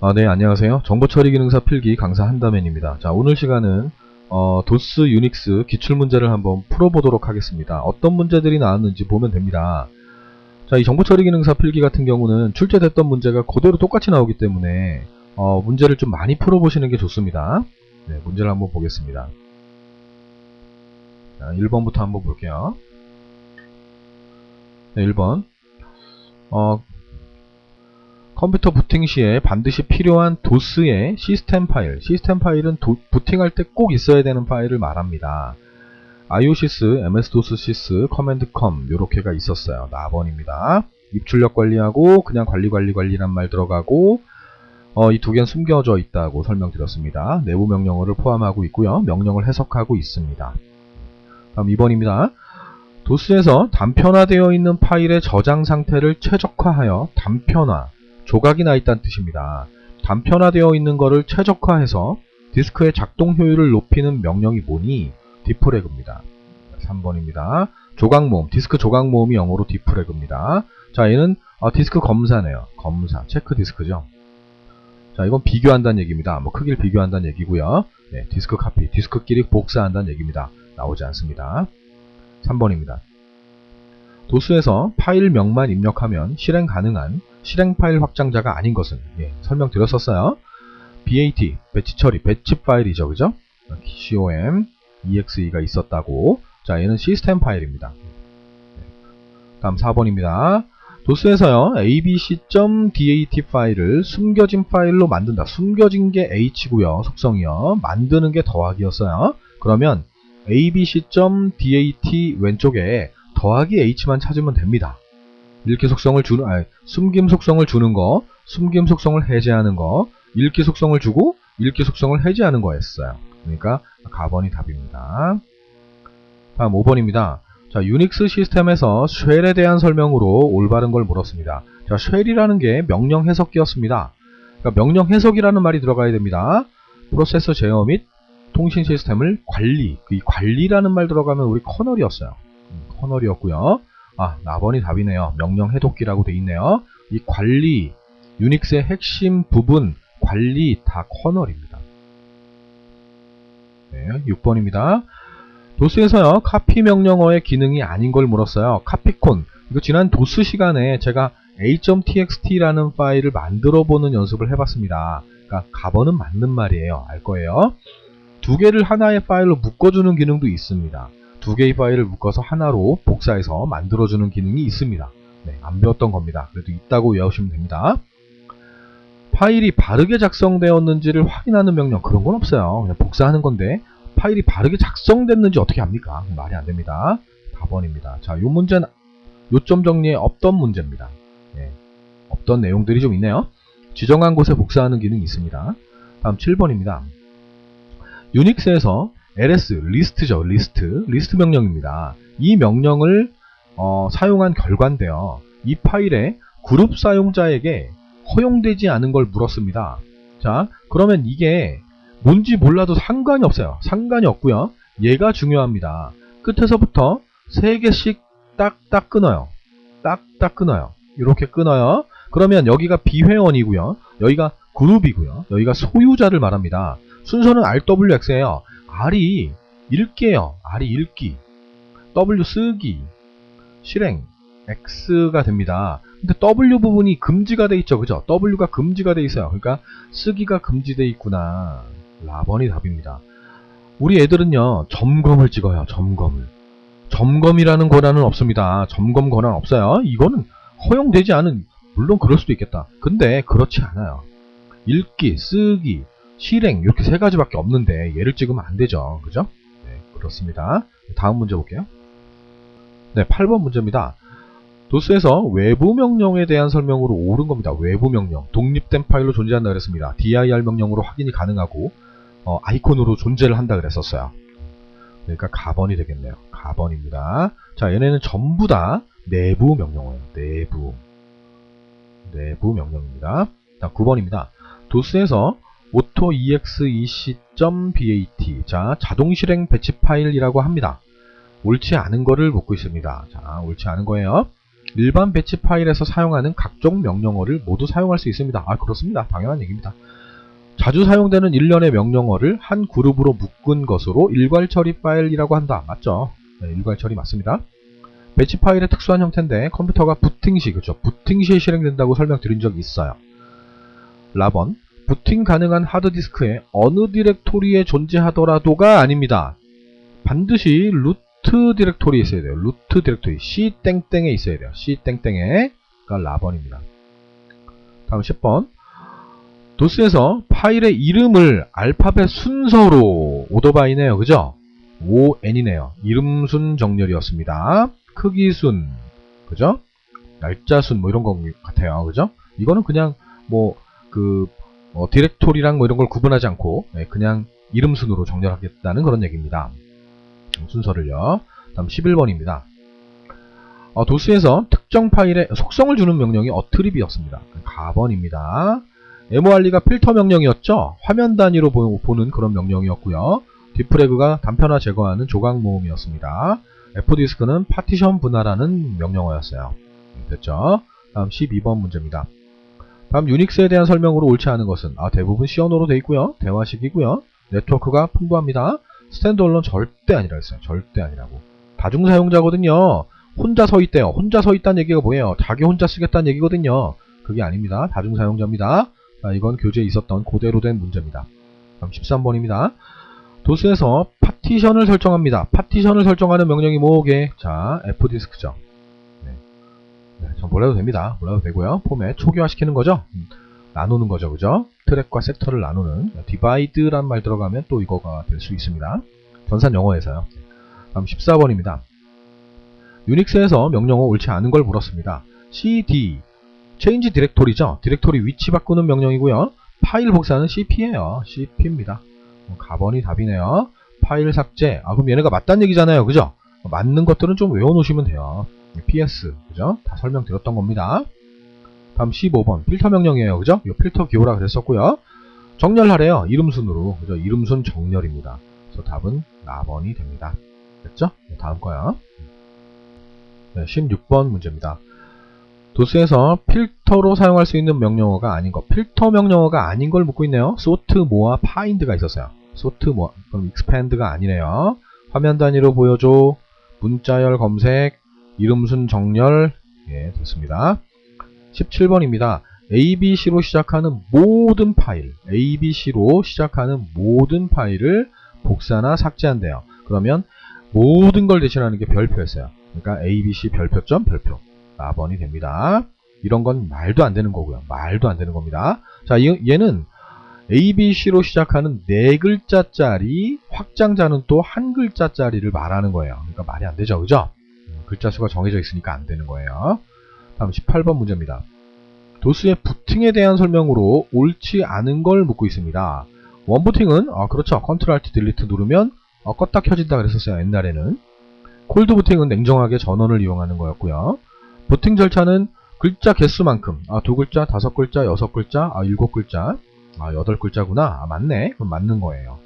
아, 네, 안녕하세요. 정보처리 기능사 필기 강사 한다맨입니다. 자, 오늘 시간은 어, 도스 유닉스 기출문제를 한번 풀어보도록 하겠습니다. 어떤 문제들이 나왔는지 보면 됩니다. 자, 이 정보처리 기능사 필기 같은 경우는 출제됐던 문제가 그대로 똑같이 나오기 때문에 어, 문제를 좀 많이 풀어보시는 게 좋습니다. 네, 문제를 한번 보겠습니다. 자, 1번부터 한번 볼게요. 네, 1번. 어, 컴퓨터 부팅 시에 반드시 필요한 도스의 시스템 파일, 시스템 파일은 도- 부팅할 때 꼭 있어야 되는 파일을 말합니다. iosys, ms-dos sys, command-com 요렇게가 있었어요. 나번입니다. 입출력 관리하고 그냥 관리 관리 관리란 말 들어가고 어, 이 두 개는 숨겨져 있다고 설명드렸습니다. 내부 명령어를 포함하고 있고요. 명령을 해석하고 있습니다. 다음 2번입니다. 도스에서 단편화되어 있는 파일의 저장 상태를 최적화하여 단편화, 조각이 나 있다는 뜻입니다. 단편화되어 있는 것을 최적화해서 디스크의 작동 효율을 높이는 명령이 뭐니? 디프레그입니다. 3번입니다. 조각 모음, 디스크 조각 모음이 영어로 디프레그입니다. 자, 얘는 어, 디스크 검사네요. 검사, 체크 디스크죠. 자, 이건 비교한다는 얘기입니다. 뭐 크기를 비교한다는 얘기고요. 네, 디스크 카피, 디스크끼리 복사한다는 얘기입니다. 나오지 않습니다. 3번입니다. 도스에서 파일명만 입력하면 실행 가능한 실행 파일 확장자가 아닌 것은 예, 설명드렸었어요. BAT, 배치 처리, 배치 파일이죠. 그죠? COM, EXE가 있었다고. 자, 얘는 시스템 파일입니다. 네. 다음 4번입니다. 도스에서요, abc.dat 파일을 숨겨진 파일로 만든다. 숨겨진 게 h고요. 속성이요. 만드는 게 더하기였어요. 그러면 abc.dat 왼쪽에 더하기 h만 찾으면 됩니다. 읽기 속성을 주는, 아니, 숨김 속성을 주는 거, 숨김 속성을 해제하는 거, 읽기 속성을 주고, 읽기 속성을 해제하는 거였어요. 그러니까, 가번이 답입니다. 다음 5번입니다. 자, 유닉스 시스템에서 쉘에 대한 설명으로 올바른 걸 물었습니다. 자, 쉘이라는 게 명령 해석기였습니다. 그러니까 명령 해석이라는 말이 들어가야 됩니다. 프로세서 제어 및 통신 시스템을 관리, 이 관리라는 말 들어가면 우리 커널이었어요. 음, 커널이었고요. 아, 나번이 답이네요. 명령 해독기라고 돼 있네요. 이 관리, 유닉스의 핵심 부분, 관리 다 커널입니다. 네, 6번입니다. 도스에서요, 카피 명령어의 기능이 아닌 걸 물었어요. 카피콘. 이거 지난 도스 시간에 제가 a.txt라는 파일을 만들어 보는 연습을 해봤습니다. 그러니까 가번은 맞는 말이에요. 알 거예요. 두 개를 하나의 파일로 묶어주는 기능도 있습니다. 두 개의 파일을 묶어서 하나로 복사해서 만들어주는 기능이 있습니다. 네, 안 배웠던 겁니다. 그래도 있다고 외우시면 됩니다. 파일이 바르게 작성되었는지를 확인하는 명령 그런 건 없어요. 그냥 복사하는 건데 파일이 바르게 작성됐는지 어떻게 합니까? 말이 안 됩니다. 4번입니다. 자, 요 문제는 요점 정리에 없던 문제입니다. 예, 없던 내용들이 좀 있네요. 지정한 곳에 복사하는 기능이 있습니다. 다음 7번입니다. 유닉스에서 ls 리스트죠 리스트 리스트 명령입니다. 이 명령을 어, 사용한 결과인데요. 이 파일에 그룹 사용자에게 허용되지 않은 걸 물었습니다. 자 그러면 이게 뭔지 몰라도 상관이 없어요. 상관이 없고요. 얘가 중요합니다. 끝에서부터 3개씩 딱딱 끊어요. 딱딱 끊어요. 이렇게 끊어요. 그러면 여기가 비회원이고요. 여기가 그룹이고요. 여기가 소유자를 말합니다. 순서는 RWX예요. R이 읽기예요. R이 읽기. W 쓰기. 실행. X가 됩니다. 근데 W 부분이 금지가 돼 있죠. 그죠? W가 금지가 돼 있어요. 그러니까 쓰기가 금지돼 있구나. 라번이 답입니다. 우리 애들은요. 점검을 찍어요. 점검을. 점검이라는 권한은 없습니다. 점검 권한 없어요. 이거는 허용되지 않은 물론 그럴 수도 있겠다. 근데 그렇지 않아요. 읽기, 쓰기, 실행 이렇게 세 가지밖에 없는데 얘를 찍으면 안 되죠. 그죠? 네, 그렇습니다. 다음 문제 볼게요. 네, 8번 문제입니다. 도스에서 외부 명령에 대한 설명으로 옳은 겁니다. 외부 명령. 독립된 파일로 존재한다 그랬습니다. dir 명령으로 확인이 가능하고 어, 아이콘으로 존재를 한다 그랬었어요. 그러니까 가번이 되겠네요. 가번입니다. 자, 얘네는 전부 다 내부 명령어예요. 내부. 내부 명령입니다. 자, 9번입니다. 도스에서 autoexec.bat 자 자동 실행 배치 파일이라고 합니다. 옳지 않은 거를 묻고 있습니다. 자 옳지 않은 거예요. 일반 배치 파일에서 사용하는 각종 명령어를 모두 사용할 수 있습니다. 아, 그렇습니다. 당연한 얘기입니다. 자주 사용되는 일련의 명령어를 한 그룹으로 묶은 것으로 일괄 처리 파일이라고 한다. 맞죠? 네, 일괄 처리 맞습니다. 배치 파일의 특수한 형태인데 컴퓨터가 부팅 시, 그죠? 부팅 시에 실행된다고 설명드린 적이 있어요. 라번, 부팅 가능한 하드디스크에 어느 디렉토리에 존재하더라도가 아닙니다. 반드시 루트 디렉토리에 있어야 돼요. 루트 디렉토리 C 땡땡에 있어야 돼요. C 땡땡에가 라번입니다. 다음 10번. 도스에서 파일의 이름을 알파벳 순서로 오더바이네요. 그죠? ON이네요. 이름순 정렬이었습니다. 크기순, 그죠? 날짜순 뭐 이런 거 같아요. 그죠? 이거는 그냥 뭐 그 디렉토리랑 뭐 이런 걸 구분하지 않고 네, 그냥 이름 순으로 정렬하겠다는 그런 얘기입니다. 순서를요. 다음 11번입니다. 어, 도스에서 특정 파일에 속성을 주는 명령이 어트립이었습니다. 가번입니다. MOR리가 필터 명령이었죠. 화면 단위로 보, 보는 그런 명령이었고요. 디프레그가 단편화 제거하는 조각 모음이었습니다. F디스크는 파티션 분할하는 명령어였어요. 됐죠? 다음 12번 문제입니다. 다음 유닉스에 대한 설명으로 옳지 않은 것은 아, 대부분 C 언어로 되어 있고요. 대화식이고요. 네트워크가 풍부합니다. 스탠드얼론 절대 아니라 했어요. 절대 아니라고. 다중 사용자거든요. 혼자 서 있대요. 혼자 서 있다는 얘기가 뭐예요? 자기 혼자 쓰겠다는 얘기거든요. 그게 아닙니다. 다중 사용자입니다. 자, 이건 교재에 있었던 그대로 된 문제입니다. 다음 13번입니다. 도스에서 파티션을 설정합니다. 파티션을 설정하는 명령이 뭐게? 자, F디스크죠. 네. 네, 전 몰라도 됩니다. 몰라도 되고요. 폼에 초기화시키는 거죠. 음, 나누는 거죠. 그죠? 트랙과 섹터를 나누는 디바이드란 말 들어가면 또 이거가 될 수 있습니다. 전산 영어에서요. 다음 14번입니다. 유닉스에서 명령어 옳지 않은 걸 물었습니다. cd change 디렉토리죠. 디렉토리 위치 바꾸는 명령이고요. 파일 복사는 cp예요. cp입니다. 가번이 답이네요. 파일 삭제. 아 그럼 얘네가 맞다는 얘기잖아요. 그죠? 맞는 것들은 좀 외워놓으시면 돼요. Ps 그죠? 다 설명드렸던 겁니다. 다음 15번 필터 명령이에요. 그죠? 이 필터 기호라 그랬었고요. 정렬하래요. 이름 순으로. 그죠? 이름 순 정렬입니다. 그래서 답은 4번이 됩니다. 됐죠? 네, 다음 거요. 네, 16번 문제입니다. 도스에서 필터로 사용할 수 있는 명령어가 아닌 것, 필터 명령어가 아닌 걸 묻고 있네요. sort, moa, find가 있었어요. sort, moa, 그럼 expand가 아니네요. 화면 단위로 보여줘, 문자열 검색, 이름순 정렬, 예, 됐습니다. 17번입니다. ABC로 시작하는 모든 파일, ABC로 시작하는 모든 파일을 복사나 삭제한대요. 그러면 모든 걸 대신하는 게 별표였어요. 그러니까 ABC 별표점 별표 4번이 됩니다. 이런 건 말도 안 되는 거고요. 말도 안 되는 겁니다. 자, 얘는 ABC로 시작하는 네 글자짜리 확장자는 또 한 글자짜리를 말하는 거예요. 그러니까 말이 안 되죠. 그죠? 글자 수가 정해져 있으니까 안 되는 거예요. 다음 18번 문제입니다. 도스의 부팅에 대한 설명으로 옳지 않은 걸 묻고 있습니다. 원부팅은 아 그렇죠. 컨트롤 알트 딜리트 누르면 어, 껐다 켜진다 그랬었어요. 옛날에는. 콜드 부팅은 냉정하게 전원을 이용하는 거였고요. 부팅 절차는 글자 개수만큼 아 두 글자, 다섯 글자, 여섯 글자, 아 일곱 글자, 아 여덟 글자구나. 아 맞네. 그럼 맞는 거예요.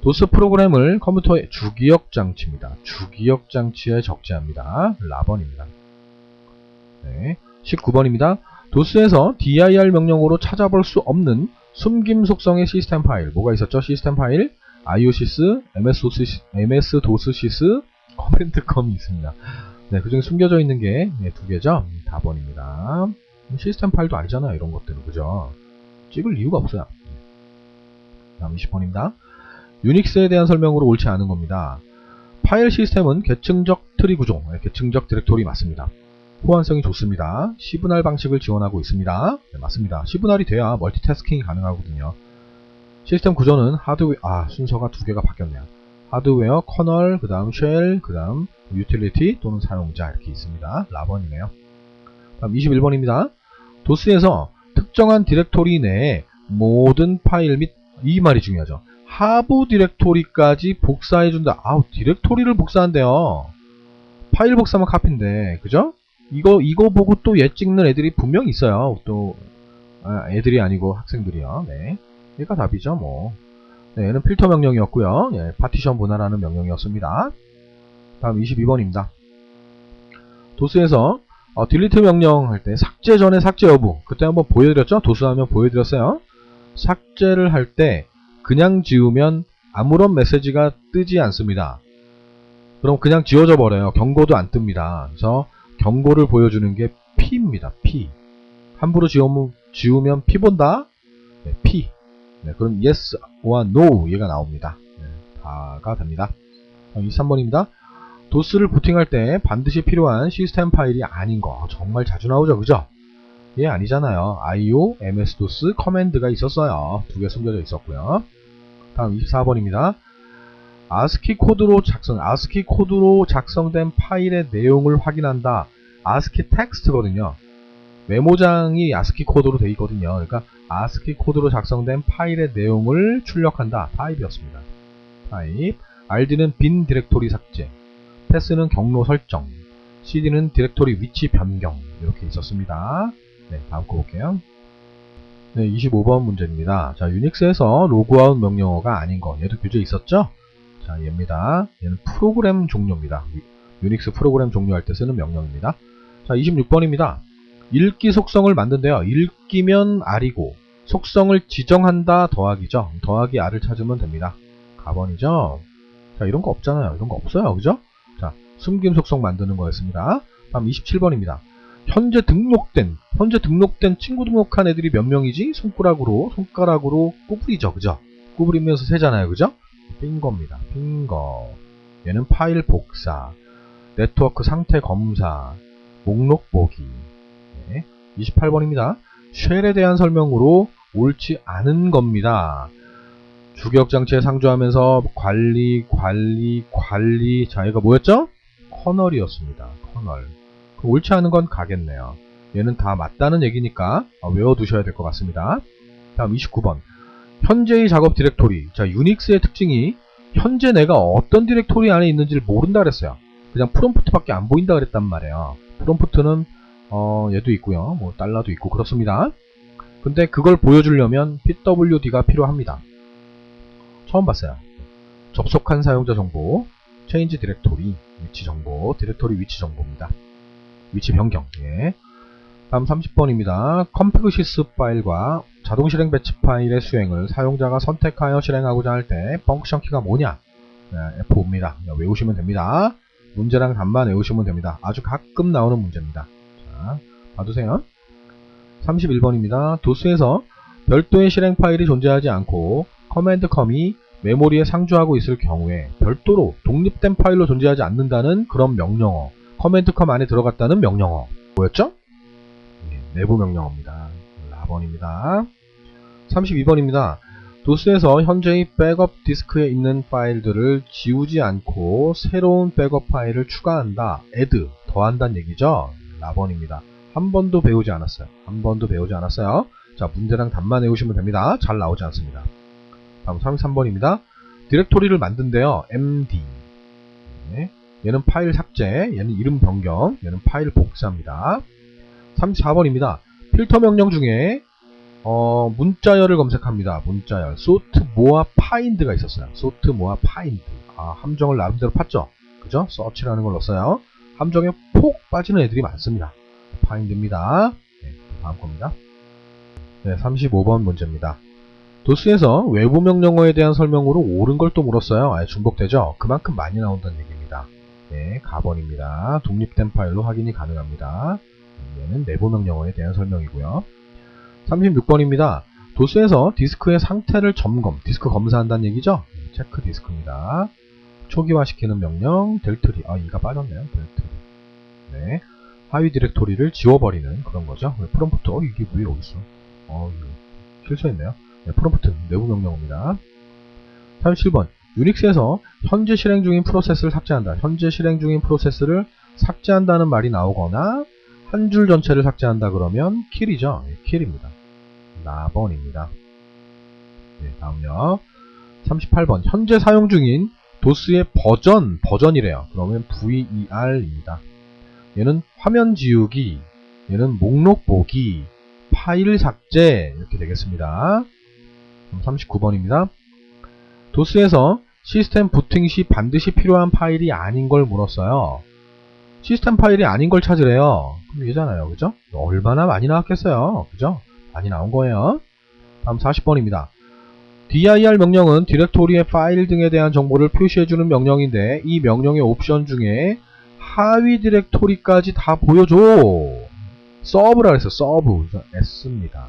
도스 프로그램을 컴퓨터의 주기억 장치입니다. 주기억 장치에 적재합니다. 라번입니다. 네. 19번입니다. 도스에서 dir 명령으로 찾아볼 수 없는 숨김 속성의 시스템 파일 뭐가 있었죠? 시스템 파일 iosys, ms-dos, ms-dossys, 커맨드컴이 있습니다. 네, 그 중에 숨겨져 있는 게 두 개죠? 음, 다번입니다. 시스템 파일도 아니잖아요. 이런 것들은. 그죠? 찍을 이유가 없어요. 다음 20번입니다. 유닉스에 대한 설명으로 옳지 않은 겁니다. 파일 시스템은 계층적 트리 구조, 네, 계층적 디렉토리 맞습니다. 호환성이 좋습니다. 시분할 방식을 지원하고 있습니다. 네, 맞습니다. 시분할이 돼야 멀티태스킹이 가능하거든요. 시스템 구조는 하드웨어, 아, 순서가 두 개가 바뀌었네요. 하드웨어, 커널, 그 다음 쉘, 그 다음 유틸리티 또는 사용자 이렇게 있습니다. 라번이네요. 다음 21번입니다. 도스에서 특정한 디렉토리 내에 모든 파일 및 이 말이 중요하죠. 하부 디렉토리까지 복사해준다. 아우, 디렉토리를 복사한대요. 파일 복사만 카피인데, 그죠? 이거, 이거 보고 또 얘 찍는 애들이 분명 있어요. 또, 아, 애들이 아니고 학생들이요. 네. 얘가 답이죠, 뭐. 네, 얘는 필터 명령이었고요. 예, 파티션 분할하는 명령이었습니다. 다음 22번입니다. 도스에서 어, 딜리트 명령 할 때 삭제 전에 삭제 여부 그때 한번 보여드렸죠? 도수하면 보여드렸어요. 삭제를 할 때 그냥 지우면 아무런 메시지가 뜨지 않습니다. 그럼 그냥 지워져 버려요. 경고도 안 뜹니다. 그래서 경고를 보여주는 게 P입니다. P. 함부로 지우면, 지우면 P 본다? 네, P. 네, 그럼 Yes와 No 얘가 나옵니다. 네, 다가 됩니다. 23번입니다. 도스를 부팅할 때 반드시 필요한 시스템 파일이 아닌 거 정말 자주 나오죠 그죠? 예 아니잖아요. IO, MS-DOS, 커맨드가 있었어요. 두 개 숨겨져 있었고요. 다음 24번입니다. ASCII 코드로 작성 ASCII 코드로 작성된 파일의 내용을 확인한다. ASCII 텍스트거든요. 메모장이 ASCII 코드로 되어 있거든요. 그러니까 ASCII 코드로 작성된 파일의 내용을 출력한다. 타입이었습니다. 타입. RD는 빈 디렉토리 삭제. 패스는 경로 설정, CD는 디렉토리 위치 변경. 이렇게 있었습니다. 네, 다음 거 볼게요. 네, 25번 문제입니다. 자, 유닉스에서 로그아웃 명령어가 아닌 거 얘도 규제 있었죠? 자, 얘입니다. 얘는 프로그램 종료입니다. 유- 유닉스 프로그램 종료할 때 쓰는 명령입니다. 자, 26번입니다. 읽기 속성을 만든대요. 읽기면 R이고 속성을 지정한다 더하기죠. 더하기 R을 찾으면 됩니다. 가번이죠. 자, 이런 거 없잖아요. 이런 거 없어요. 그죠? 자, 숨김 속성 만드는 거였습니다. 다음 27번입니다. 현재 등록된, 현재 등록된 친구 등록한 애들이 몇 명이지? 손가락으로, 손가락으로 구부리죠. 그죠? 구부리면서 세잖아요. 그죠? 빈 겁니다. 빈 거. 얘는 파일 복사, 네트워크 상태 검사, 목록 보기. 네. 28번입니다. 쉘에 대한 설명으로 옳지 않은 겁니다. 주격장치에 상주하면서 관리, 관리, 관리. 자, 얘가 뭐였죠? 커널이었습니다. 커널. 그럼 옳지 않은 건 가겠네요. 얘는 다 맞다는 얘기니까 어, 외워두셔야 될 것 같습니다. 다음 29번. 현재의 작업 디렉토리. 자, 유닉스의 특징이 현재 내가 어떤 디렉토리 안에 있는지를 모른다 그랬어요. 그냥 프롬프트밖에 안 보인다 그랬단 말이에요. 프롬프트는 어, 얘도 있고요. 뭐 달러도 있고 그렇습니다. 근데 그걸 보여주려면 pwd가 필요합니다. 처음 봤어요. 접속한 사용자 정보, change 디렉토리, 위치 정보, 디렉토리 위치 정보입니다. 위치 변경. 예. 다음 30번입니다. 컴프그시스 파일과 자동 실행 배치 파일의 수행을 사용자가 선택하여 실행하고자 할 때 펑크션 키가 뭐냐? 네, F5입니다. 외우시면 됩니다. 문제랑 답만 외우시면 됩니다. 아주 가끔 나오는 문제입니다. 자, 봐두세요. 31번입니다. 도스에서 별도의 실행 파일이 존재하지 않고 커맨드 컴이 메모리에 상주하고 있을 경우에 별도로 독립된 파일로 존재하지 않는다는 그런 명령어 커맨드 컴 안에 들어갔다는 명령어 뭐였죠? 예, 내부 명령어입니다. 라번입니다. 32번입니다. 도스에서 현재의 백업 디스크에 있는 파일들을 지우지 않고 새로운 백업 파일을 추가한다. add, 더한다는 얘기죠. 라번입니다. 한 번도 배우지 않았어요. 한 번도 배우지 않았어요. 자, 문제랑 답만 외우시면 됩니다. 잘 나오지 않습니다. 다음 33번입니다. 디렉토리를 만든대요. md. 네. 얘는 파일 삭제, 얘는 이름 변경, 얘는 파일 복사입니다. 34번입니다. 필터 명령 중에 어, 문자열을 검색합니다. 문자열. sort 모아 find가 있었어요. sort 모아 find. 아, 함정을 나름대로 팠죠. 그죠? search라는 걸 넣었어요. 함정에 폭 빠지는 애들이 많습니다. find입니다. 네, 다음 겁니다. 네, 35번 문제입니다. 도스에서 외부 명령어에 대한 설명으로 옳은 걸 또 물었어요. 아예 중복되죠? 그만큼 많이 나온다는 얘기입니다. 네, 가번입니다. 독립된 파일로 확인이 가능합니다. 얘는 내부 명령어에 대한 설명이고요. 36번입니다. 도스에서 디스크의 상태를 점검, 디스크 검사한다는 얘기죠? 체크 디스크입니다. 초기화시키는 명령, 델트리. 아, 이가 빠졌네요. 델트리. 네. 하위 디렉토리를 지워버리는 그런 거죠. 왜 프롬프트, 어, 이게 왜 여기 있어? 어, 실수했네요. 네, 프롬프트, 내부 명령어입니다. 37번. 유닉스에서 현재 실행 중인 프로세스를 삭제한다. 현재 실행 중인 프로세스를 삭제한다는 말이 나오거나 한 줄 전체를 삭제한다 그러면 킬이죠. 예, 킬입니다. 나번입니다. 네, 다음요. 38번. 현재 사용 중인 도스의 버전, 버전이래요. 그러면 VER입니다. 얘는 화면 지우기, 얘는 목록 보기, 파일 삭제 이렇게 되겠습니다. 39번입니다. 도스에서 시스템 부팅 시 반드시 필요한 파일이 아닌 걸 물었어요. 시스템 파일이 아닌 걸 찾으래요. 그럼 얘잖아요. 그죠? 얼마나 많이 나왔겠어요. 그죠? 많이 나온 거예요. 다음 40번입니다. dir 명령은 디렉토리의 파일 등에 대한 정보를 표시해주는 명령인데 이 명령의 옵션 중에 하위 디렉토리까지 다 보여줘. 서브라 그랬어. 서브. 그래서 S입니다.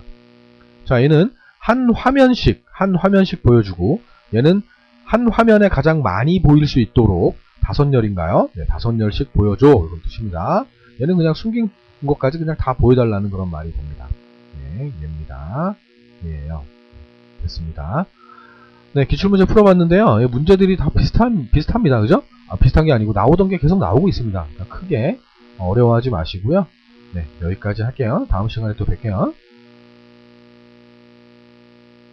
자, 얘는 한 화면씩, 한 화면씩 보여주고 얘는 한 화면에 가장 많이 보일 수 있도록 다섯 열인가요? 네, 다섯 열씩 보여줘. 이런 뜻입니다. 얘는 그냥 숨긴 것까지 그냥 다 보여달라는 그런 말이 됩니다. 네, 얘입니다. 얘예요. 됐습니다. 네, 기출문제 풀어봤는데요. 이 문제들이 다 비슷한, 비슷합니다. 그죠? 아, 비슷한 게 아니고 나오던 게 계속 나오고 있습니다. 그러니까 크게 어려워하지 마시고요. 네, 여기까지 할게요. 다음 시간에 또 뵐게요.